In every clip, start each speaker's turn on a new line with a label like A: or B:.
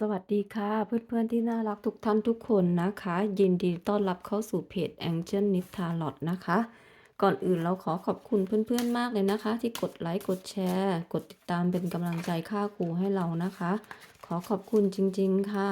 A: สวัสดีค่ะเพื่อนๆที่น่ารักทุกท่านทุกคนนะคะ ยินดีต้อนรับเข้าสู่เพจ Angel n i t a l o t นะคะ ก่อนอื่นเราขอขอบคุณเพื่อนๆมากเลยนะคะ ที่กดไลค์กดแชร์ กดติดตามเป็นกำลังใจค่าครูให้เรานะคะ ขอขอบคุณจริงๆค่ะ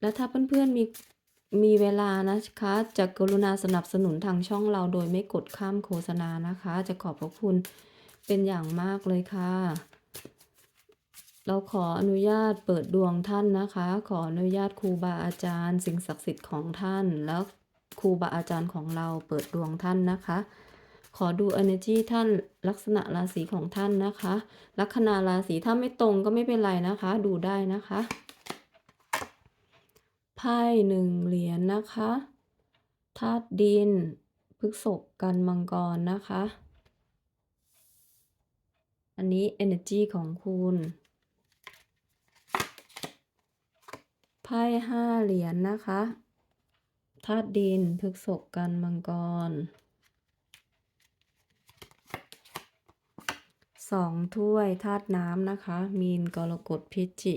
A: และถ้าเพื่อนๆมีมีเวลานะคะจะกรุณาสนับสนุนทางช่องเราโดยไม่กดข้ามโฆษณานะคะ จะขอบพระคุณเป็นอย่างมากเลยค่ะ เราขออนุญาตเปิดดวงท่านนะคะ ขออนุญาตครูบาอาจารย์ สิ่งศักดิ์สิทธิ์ของท่าน แล้วครูบาอาจารย์ของเราเปิดดวงท่านนะคะ ขอดู energy ท่านลักษณะราศีของท่านนะคะ ลัคนาราศีถ้าไม่ตรงก็ไม่เป็นไรนะคะ ดูได้นะคะไพ่หนึ่งเหรียญนะคะธาตุดินพฤกษกกันมังกรนะคะ อันนี้ energy ของคุณ ไพ่ห้าเหรียญนนะคะธาตุดินพฤกษกกันมังกรสองถ้วยธาตุน้ำนะคะ มีนกรกฎพิจิ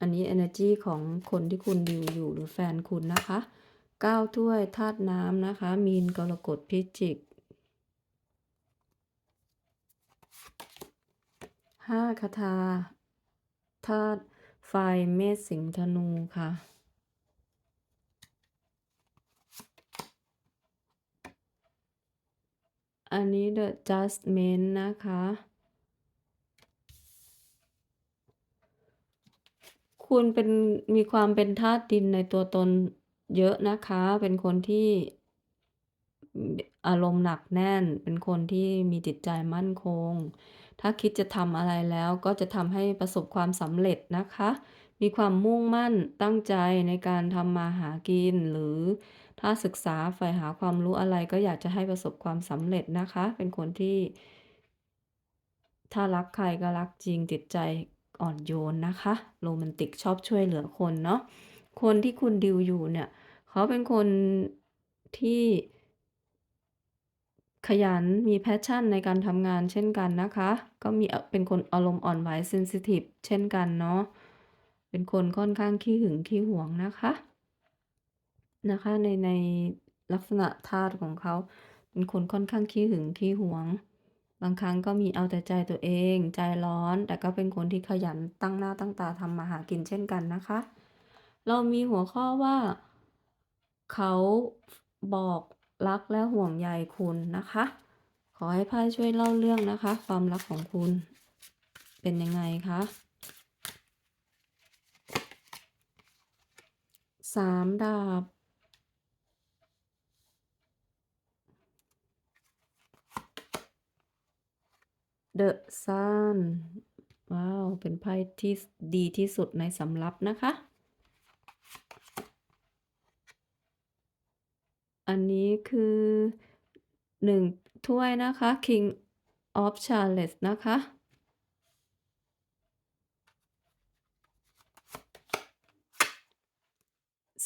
A: อันนี้ energy ของคนที่คุณดิวอยู่หรือแฟนคุณนะคะเก้าถ้วยธาตุน้ำนะคะ มีนกรกฎพิจิกห้าคาถาธาตุ ไฟเมษสิงธนูค่ะอันนี้ The Judgment นะคะ คุณเป็นมีความเป็นธาตุดินในตัวตนเยอะนะคะ เป็นคนที่อารมณ์หนักแน่น เป็นคนที่มีจิตใจมั่นคง ถ้าคิดจะทำอะไรแล้วก็จะทำให้ประสบความสำเร็จนะคะ มีความมุ่งมั่นตั้งใจในการทำมาหากิน หรือถ้าศึกษาใฝ่หาความรู้อะไรก็อยากจะให้ประสบความสำเร็จนะคะ เป็นคนที่ ถ้ารักใครก็รักจริงจิตใจอ่อนโยนนะคะ โรแมนติกชอบช่วยเหลือคนเนาะคนที่คุณดิวอยู่เนี่ย เขาเป็นคนที่ ขยันมีแพชชั่นในการทำงานเช่นกันนะคะ ก็มีเป็นคนอารมณ์อ่อนไหวเซนซิทีฟเช่นกันเนาะเป็นคนค่อนข้างขี้หึงขี้หวงนะคะ นะคะในในลักษณะธาตุของเขา เป็นคนค่อนข้างขี้หึงขี้หวง บางครั้งก็มีเอาแต่ใจตัวเอง ใจร้อน แต่ก็เป็นคนที่ขยันตั้งหน้าตั้งตาทำมาหากินเช่นกันนะคะ เรามีหัวข้อว่า เขาบอก รักและห่วงใยคุณนะคะ ขอให้ไพ่ช่วยเล่าเรื่องนะคะ ความรักของคุณเป็นยังไงคะสามดาบ The Sun ว้าว เป็นไพ่ที่ดีที่สุดในสำรับนะคะ อันนี้คือหนึ่งถ้วยนะคะ King of Chalice นะคะ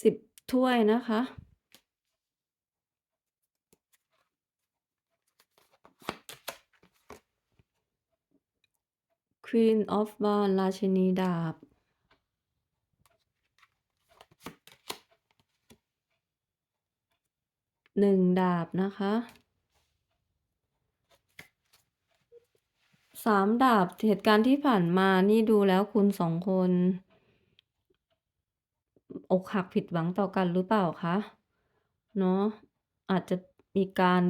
A: สิบถ้วยนะคะ Queen of Wands ราชินีดาบ หนึ่งดาบนะคะสามดาบเหตุการณ์ที่ผ่านมานี่ดูแล้วคุณสองคน อกหักผิดหวังต่อกันหรือเปล่าคะเนาะอาจจะมีการ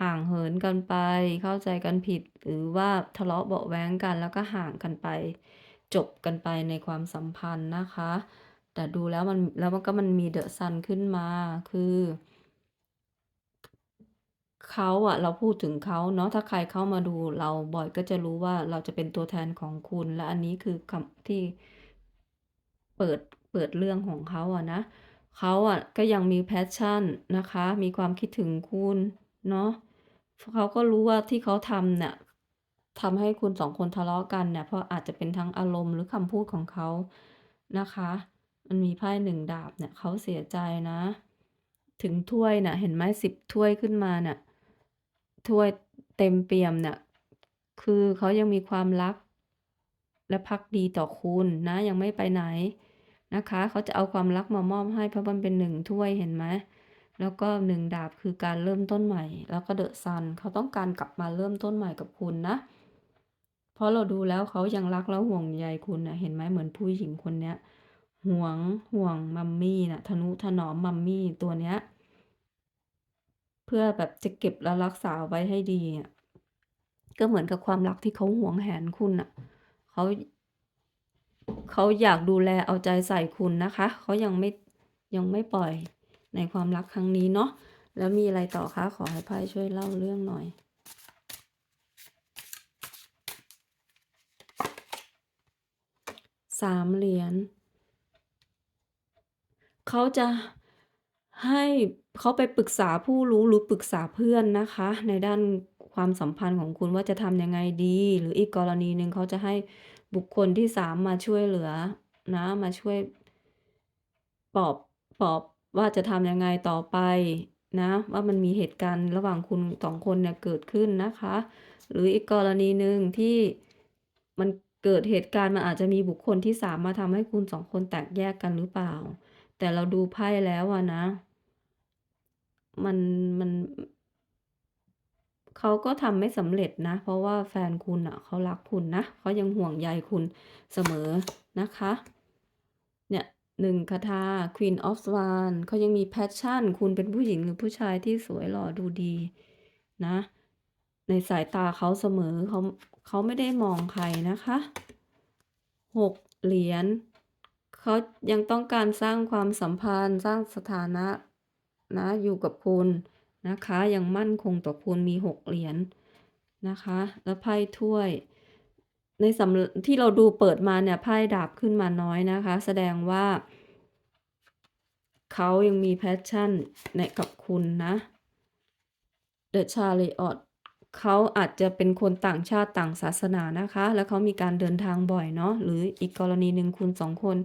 A: ห่างเหินกันไป เข้าใจกันผิด หรือว่าทะเลาะเบาแว้งกันแล้วก็ห่างกันไป จบกันไปในความสัมพันธ์นะคะ แต่ดูแล้วมันแล้วมันก็มันมี The Sun ขึ้นมาคือ เขาอะเราพูดถึงเขาเนาะถ้าใครเข้ามาดูเราบ่อยก็จะรู้ว่าเราจะเป็นตัวแทนของคุณ และอันนี้คือคำที่เปิดเปิดเรื่องของเขาอะนะเขาอะก็ยังมี passion นะคะ มีความคิดถึงคุณเนาะเขาก็รู้ว่าที่เขาทำเนี่ยทำให้คุณสองคนทะเลาะกันเนี่ยเพราะอาจจะเป็นทั้งอารมณ์หรือคำพูดของเขานะคะ มันมีไพ่หนึ่งดาบเนี่ยเขาเสียใจนะ ถึงถ้วยน่ะเห็นไหมสิบถ้วยขึ้นมาเนี่ย ถ้วยเต็มเปี่ยมเนี่ย คือเขายังมีความรัก และภักดีต่อคุณนะ ยังไม่ไปไหนนะคะ เขาจะเอาความรักมามอบให้เพราะมันเป็นหนึ่งถ้วยเห็นไหมแล้วก็หนึ่งดาบคือการเริ่มต้นใหม่ แล้วก็เดอะซันเขาต้องการกลับมาเริ่มต้นใหม่กับคุณนะ เพราะเราดูแล้วเขายังรักและห่วงใยคุณนะเห็นไหมเหมือนผู้หญิงคนเนี้ยห่วงห่วงมัมมี่นะทนุถนอมมัมมี่ตัวเนี้ย เพื่อแบบจะเก็บและรักษาไว้ให้ดีอะก็เหมือนกับความรักที่เขาห่วงแหนคุณอะเขาเขาอยากดูแลเอาใจใส่คุณนะคะเขายังไม่ยังไม่ปล่อยในความรักครั้งนี้เนาะแล้วมีอะไรต่อคะขอให้ไพ่ช่วยเล่าเรื่องหน่อยสามเหรียญเขาจะ ให้เขาไปปรึกษาผู้รู้หรือปรึกษาเพื่อนนะคะ ในด้านความสัมพันธ์ของคุณว่าจะทำยังไงดี หรืออีกกรณีหนึ่งเขาจะให้บุคคลที่สามมาช่วยเหลือนะ มาช่วยปลอบปลอบว่าจะทำยังไงต่อไปนะ ว่ามันมีเหตุการณ์ระหว่างคุณสองคนเนี่ยเกิดขึ้นนะคะ หรืออีกกรณีหนึ่งที่มันเกิดเหตุการณ์มันอาจจะมีบุคคลที่สามมาทำให้คุณสองคนแตกแยกกันหรือเปล่า แต่เราดูไพ่แล้วอะนะ มัน มัน เขาก็ทำไม่สำเร็จนะ เพราะว่าแฟนคุณอะเขารักคุณนะเขายังห่วงใยคุณเสมอนะคะ เนี่ยหนึ่งคาถา Queen of Swan เขายังมี passion คุณเป็นผู้หญิงหรือผู้ชายที่สวยหล่อดูดีนะ ในสายตาเขาเสมอเขาเขาไม่ได้มองใครนะคะหกเหรียญเขายังต้องการสร้างความสัมพันธ์ สร้างสถานะ นะอยู่กับคุณนะคะยังมั่นคงต่อคุณมีหกเหรียญนะคะ แล้วไพ่ถ้วย ในสำที่เราดูเปิดมาเนี่ยไพ่ดาบขึ้นมาน้อยนะคะ แสดงว่า เขายังมีแพชชั่นในกับคุณนะ The Chariot เขาอาจจะเป็นคนต่างชาติต่างศาสนานะคะ แล้วเขามีการเดินทางบ่อยเนาะหรืออีกกรณีหนึ่งคุณสองคน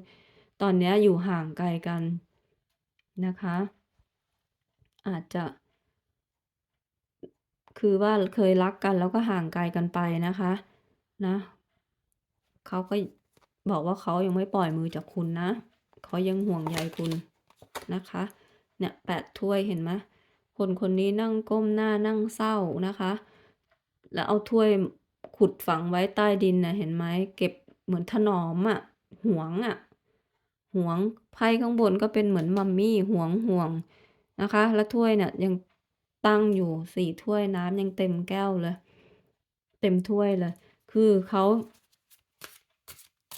A: ตอนนี้อยู่ห่างไกลกันนะคะ อาจจะ คือว่าเคยรักกันแล้วก็ห่างไกลกันไปนะคะ นะเขาก็บอกว่าเขายังไม่ปล่อยมือจากคุณนะเขายังห่วงใยคุณนะคะ เนี่ยแปดถ้วยเห็นไหมคนคนนี้นั่งก้มหน้านั่งเศร้านะคะ แล้วเอาถ้วยขุดฝังไว้ใต้ดินนะเห็นไหมเก็บเหมือนถนอมอะ่ะหวงอะ่ะหวงไพ่ข้างบนก็เป็นเหมือนมัมมี่หวงห่วง นะคะ แล้วถ้วยเนี่ยยังตั้งอยู่สี่ถ้วยน้ำยังเต็มแก้วเลย เต็มถ้วยเลย คือเขา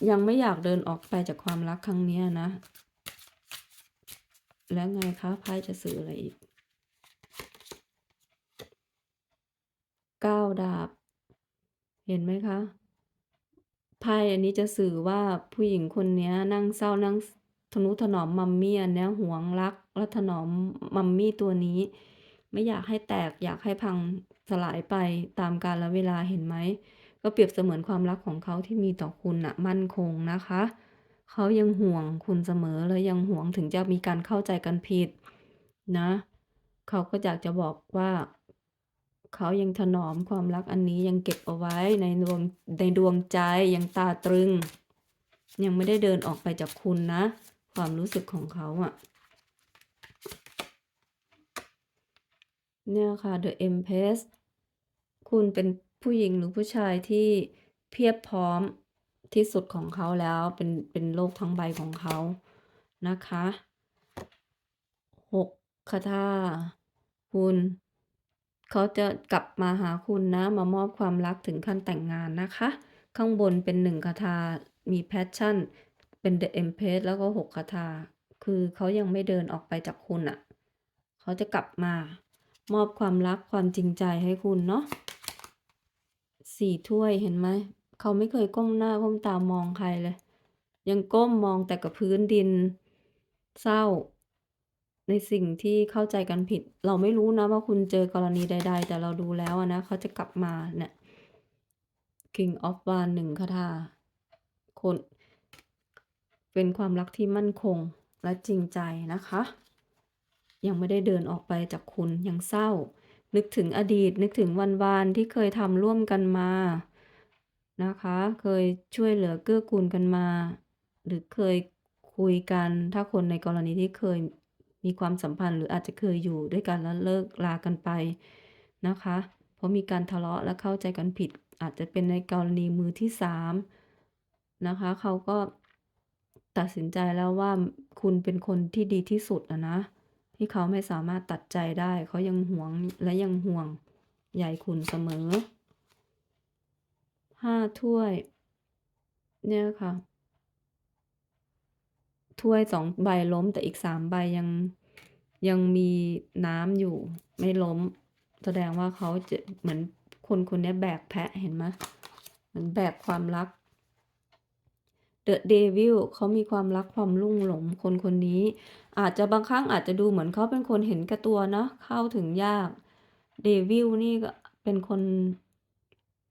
A: ยังไม่อยากเดินออกไปจากความรักครั้งนี้นะ แล้วไงคะไพ่จะสื่ออะไรอีกเก้าดาบ เห็นไหมคะไพ่อันนี้จะสื่อว่าผู้หญิงคนนี้นั่งเศร้านั่ง นุถนอมมัมมี่อันนี้หวงรัก และถนอมมัมมี่ตัวนี้ ไม่อยากให้แตกอยากให้พังสลายไปตามกาลเวลาเห็นไหม ก็เปรียบเสมือนความรักของเขาที่มีต่อคุณอะมั่นคงนะคะ เขายังห่วงคุณเสมอและยังห่วงถึงจะมีการเข้าใจกันผิดนะ เขาก็อยากจะบอกว่าเขายังถนอมความรักอันนี้ยังเก็บเอาไว้ในดวงในดวงใจยังตาตรึง ยังไม่ได้เดินออกไปจากคุณนะ ความรู้สึกของเขาอะเนี่ยค่ะ The Empress คุณเป็นผู้หญิงหรือผู้ชายที่เพียบพร้อมที่สุดของเขาแล้วเป็นเป็นโลกทั้งใบของเขานะคะหกคาถาคุณเขาจะกลับมาหาคุณนะ มามอบความรักถึงขั้นแต่งงานนะคะ ข้างบนเป็นหนึ่งคาถามีแพชชั่น เป็น The Empress แล้วก็หกคาถาคือเขายังไม่เดินออกไปจากคุณอะ่ะ เขาจะกลับมามอบความรักความจริงใจให้คุณเนาะสี่ถ้วยเห็นไหม เขาไม่เคยก้มหน้าก้มตามองใครเลย ยังก้มมองแต่กับพื้นดิน เศร้า ในสิ่งที่เข้าใจกันผิด เราไม่รู้นะว่าคุณเจอกรณีใด ๆ แต่เราดูแล้วนะเขาจะกลับมาเนี่ย King of w a n หนึ่งคาถาคน เป็นความรักที่มั่นคงและจริงใจนะคะ ยังไม่ได้เดินออกไปจากคุณยังเศร้า นึกถึงอดีตนึกถึงวันวานที่เคยทำร่วมกันมานะคะ เคยช่วยเหลือเกื้อกูลกันมา หรือเคยคุยกัน ถ้าคนในกรณีที่เคยมีความสัมพันธ์หรืออาจจะเคยอยู่ด้วยกันแล้วเลิกลากันไปนะคะ เพราะมีการทะเลาะและเข้าใจกันผิด อาจจะเป็นในกรณีมือที่3นะคะ เขาก็ ตัดสินใจแล้วว่าคุณเป็นคนที่ดีที่สุดอะนะ ที่เขาไม่สามารถตัดใจได้ เขายังหวงและยังห่วงใยคุณเสมอ5ถ้วย เนี่ยค่ะ ถ้วย2ใบล้มแต่อีก3ใบยังยังมีน้ำอยู่ไม่ล้ม แสดงว่าเขาจะเหมือนคนคนนี้แบกแพะเห็นไหมเหมือนแบกความรัก The Devil เขามีความรักความลุ่มหลงคนคนนี้ อาจจะบางครั้งอาจจะดูเหมือนเขาเป็นคนเห็นแก่ตัวเนาะเข้าถึงยาก Devil นี่ก็เป็นคน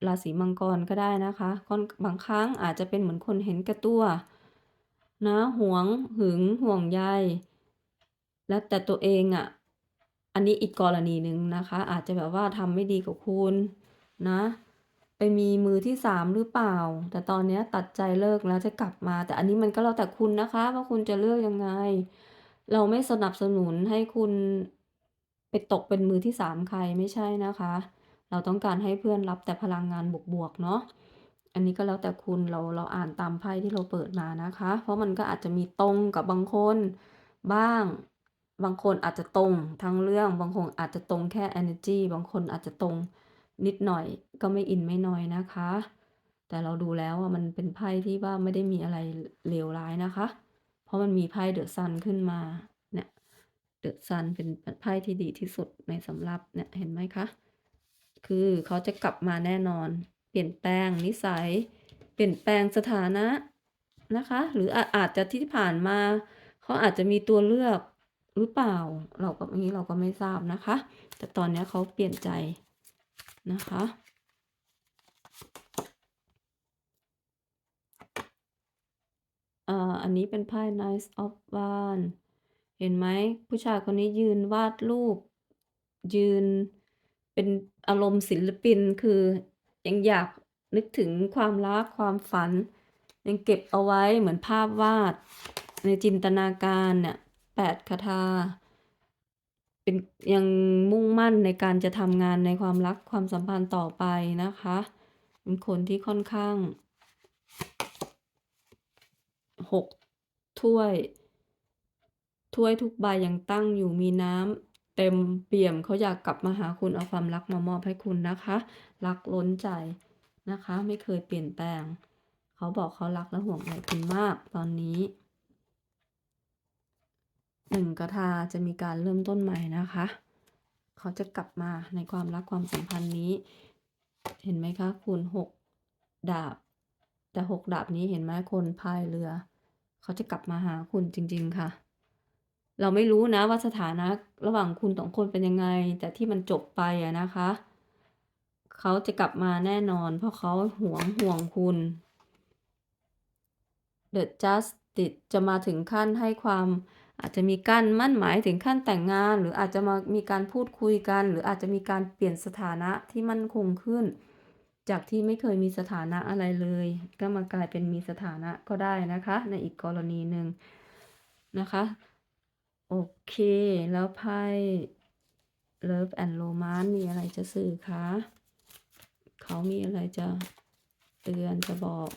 A: ราศีมังกรก็ได้นะคะคนบางครั้งอาจจะเป็นเหมือนคนเห็นแก่ตัวนะหวงหึงห่วงใยแล้วแต่ตัวเองอะ อันนี้อีกกรณีหนึ่งนะคะ อาจจะแบบว่าทำไม่ดีกับคุณนะ ไปมีมือที่ 3 หรือเปล่า แต่ตอนนี้ตัดใจเลิกแล้วจะกลับมา แต่อันนี้มันก็แล้วแต่คุณนะคะ ว่าคุณจะเลือกยังไง เราไม่สนับสนุนให้คุณไปตกเป็นมือที่ 3 ใครไม่ใช่นะคะ เราต้องการให้เพื่อนรับแต่พลังงานบวกๆเนาะ อันนี้ก็แล้วแต่คุณเราเราอ่านตามไพ่ที่เราเปิดมานะคะ เพราะมันก็อาจจะมีตรงกับบางคนบ้างบางคนอาจจะตรงทั้งเรื่อง บางคนอาจจะตรงแค่เอเนอร์จีบางคนอาจจะตรง นิดหน่อยก็ไม่อินไม่น้อยนะคะ แต่เราดูแล้วอะมันเป็นไพ่ที่ว่าไม่ได้มีอะไรเลวร้ายนะคะ เพราะมันมีไพ่ The Sun ขึ้นมาเนี่ย The Sun เป็นไพ่ที่ดีที่สุดในสำหรับเนี่ยเห็นไหมคะ คือเขาจะกลับมาแน่นอน เปลี่ยนแปลงนิสัย เปลี่ยนแปลงสถานะนะคะ หรืออาอาจจะที่ผ่านมาเขาอาจจะมีตัวเลือกหรือเปล่า เราก็อันนี้เราก็ไม่ทราบนะคะ แต่ตอนนี้เขาเปลี่ยนใจ นะคะ อ่า อันนี้เป็นไพ่ Knight of Wands เห็นไหม ผู้ชายคนนี้ยืนวาดรูป ยืนเป็นอารมณ์ศิลปินคือยังอยากนึกถึงความรักความฝัน ยังเก็บเอาไว้เหมือนภาพวาด ในจินตนาการเนี่ย8คาถา เป็น ยังมุ่งมั่นในการจะทำงานในความรักความสัมพันธ์ต่อไปนะคะ เป็นคนที่ค่อนข้าง6ถ้วย ถ้วยทุกใบยังตั้งอยู่มีน้ำเต็มเปี่ยมเขาอยากกลับมาหาคุณเอาความรักมามอบให้คุณนะคะ รักล้นใจนะคะ ไม่เคยเปลี่ยนแปลง เขาบอกเขารักและห่วงใยคุณมากตอนนี้ 1กฐาจะมีการเริ่มต้นใหม่นะคะ เขาจะกลับมาในความรักความสัมพันธ์นี้ เห็นไหมคะคุณ6ดาบ แต่6ดาบนี้เห็นไหมคนพายเรือ เขาจะกลับมาหาคุณจริง ๆ ค่ะ เราไม่รู้นะว่าสถานะระหว่างคุณ2คนเป็นยังไง แต่ที่มันจบไปอะนะคะ เขาจะกลับมาแน่นอน เพราะเขาห่วงห่วงคุณ The Justice จะมาถึงขั้นให้ความ อาจจะมีการมั่นหมายถึงขั้นแต่งงาน หรืออาจจะมามีการพูดคุยกัน หรืออาจจะมีการเปลี่ยนสถานะที่มั่นคงขึ้น จากที่ไม่เคยมีสถานะอะไรเลย ก็มากลายเป็นมีสถานะก็ได้นะคะ ในอีกกรณีหนึ่งนะคะโอเค แล้วไพ่ Love and Romance มีอะไรจะสื่อคะ เขามีอะไรจะเตือนจะบอก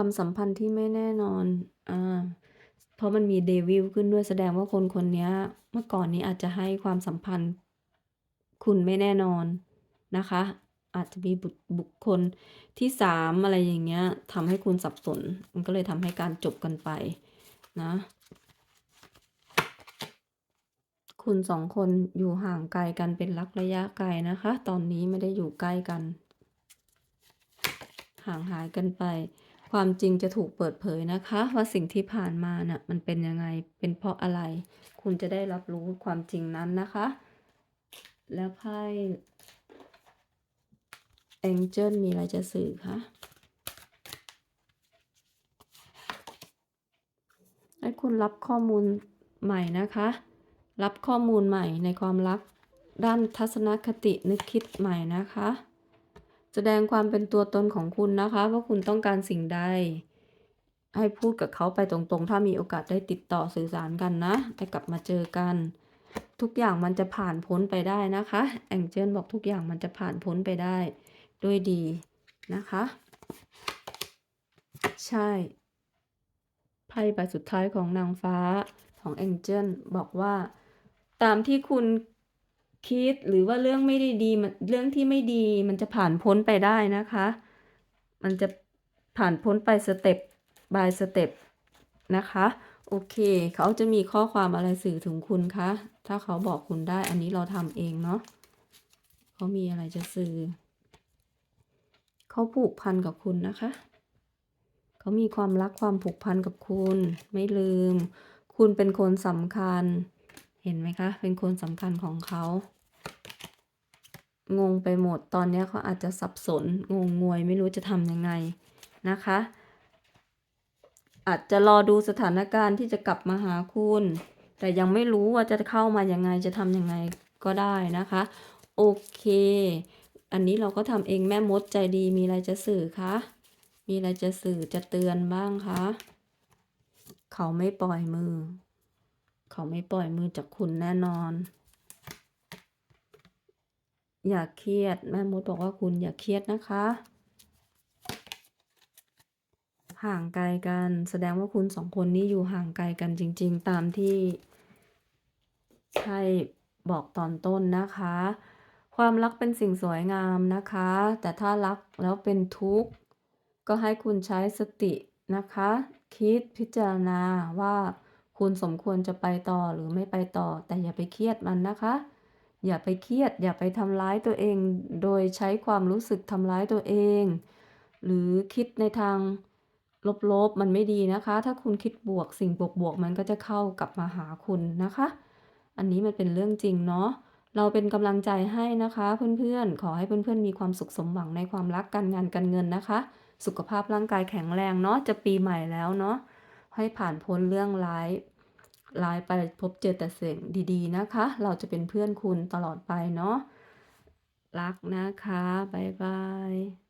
A: ความสัมพันธ์ที่ไม่แน่นอนอาเพราะมันมี Devil ขึ้นด้วยแสดงว่าคนคนนี้เมื่อก่อนนี้อาจจะให้ความสัมพันธ์ คุณไม่แน่นอนนะคะ อาจจะมีบุบคคลที่3อะไรอย่างเงี้ยทำให้คุณสับสน มันก็เลยทำให้การจบกันไปนะ คุณ2คนอยู่ห่างไกลกันเป็นรักระยะไกลนะคะ ตอนนี้ไม่ได้อยู่ใกล้กัน ห่างหายกันไป ความจริงจะถูกเปิดเผยนะคะ ว่าสิ่งที่ผ่านมาน่ะมันเป็นยังไงเป็นเพราะอะไร คุณจะได้รับรู้ความจริงนั้นนะคะ แล้วไพ่ Angel มีอะไรจะสื่อคะ?ให้คุณรับข้อมูลใหม่นะคะ รับข้อมูลใหม่ในความรักด้านทัศนคตินึกคิดใหม่นะคะ แสดงความเป็นตัวตนของคุณนะคะ ว่าคุณต้องการสิ่งใด ให้พูดกับเขาไปตรงๆ ถ้ามีโอกาสได้ติดต่อสื่อสารกันนะได้กลับมาเจอกัน ทุกอย่างมันจะผ่านพ้นไปได้นะคะ แองเจิลบอกทุกอย่างมันจะผ่านพ้นไปได้ ด้วยดีนะคะ ใช่ไพ่ใบสุดท้ายของนางฟ้าของแองเจิลบอกว่า ตามที่คุณ คิดหรือว่าเรื่องไม่ได้ดีมันเรื่องที่ไม่ดีมันจะผ่านพ้นไปได้นะคะ มันจะผ่านพ้นไปสเต็ปบายสเต็ปนะคะ โอเค เขาจะมีข้อความอะไรสื่อถึงคุณคะ ถ้าเขาบอกคุณได้อันนี้เราทำเองเนาะเขามีอะไรจะสื่อ เขาผูกพันกับคุณนะคะ เขามีความรักความผูกพันกับคุณ ไม่ลืม คุณเป็นคนสำคัญ เห็นไหมคะ เป็นคนสำคัญของเขา งงไปหมด ตอนนี้เขาอาจจะสับสน งงงวยไม่รู้จะทำยังไงนะคะ อาจจะรอดูสถานการณ์ที่จะกลับมาหาคุณ แต่ยังไม่รู้ว่าจะเข้ามายังไง จะทำยังไงก็ได้นะคะ โอเค อันนี้เราก็ทำเองแม่มดใจดี มีอะไรจะสื่อคะ มีอะไรจะสื่อจะเตือนบ้างคะ เขาไม่ปล่อยมือ เขาไม่ปล่อยมือจากคุณแน่นอน อย่าเครียดแม่มดบอกว่าคุณอย่าเครียดนะคะ ห่างไกลกันแสดงว่าคุณสองคนนี้อยู่ห่างไกลกันจริง ๆ ตามที่ใช่บอกตอนต้นนะคะ ความรักเป็นสิ่งสวยงามนะคะ แต่ถ้ารักแล้วเป็นทุกข์ ก็ให้คุณใช้สตินะคะ คิดพิจารณาว่า คุณสมควรจะไปต่อหรือไม่ไปต่อ แต่อย่าไปเครียดมันนะคะ อย่าไปเครียด อย่าไปทำร้ายตัวเอง โดยใช้ความรู้สึกทำร้ายตัวเอง หรือคิดในทางลบๆมันไม่ดีนะคะ ถ้าคุณคิดบวกสิ่งบวกๆมันก็จะเข้ากลับมาหาคุณนะคะ อันนี้มันเป็นเรื่องจริงเนาะเราเป็นกำลังใจให้นะคะ เพื่อนๆ ขอให้เพื่อนๆ มีความสุขสมหวังในความรักการงานการเงินนะคะ สุขภาพร่างกายแข็งแรงเนาะจะปีใหม่แล้วเนาะให้ผ่านพ้นเรื่องร้าย ร้ายไปพบเจอแต่สิ่งดีๆนะคะ เราจะเป็นเพื่อนคุณตลอดไปเนาะรักนะคะ บ๊ายบาย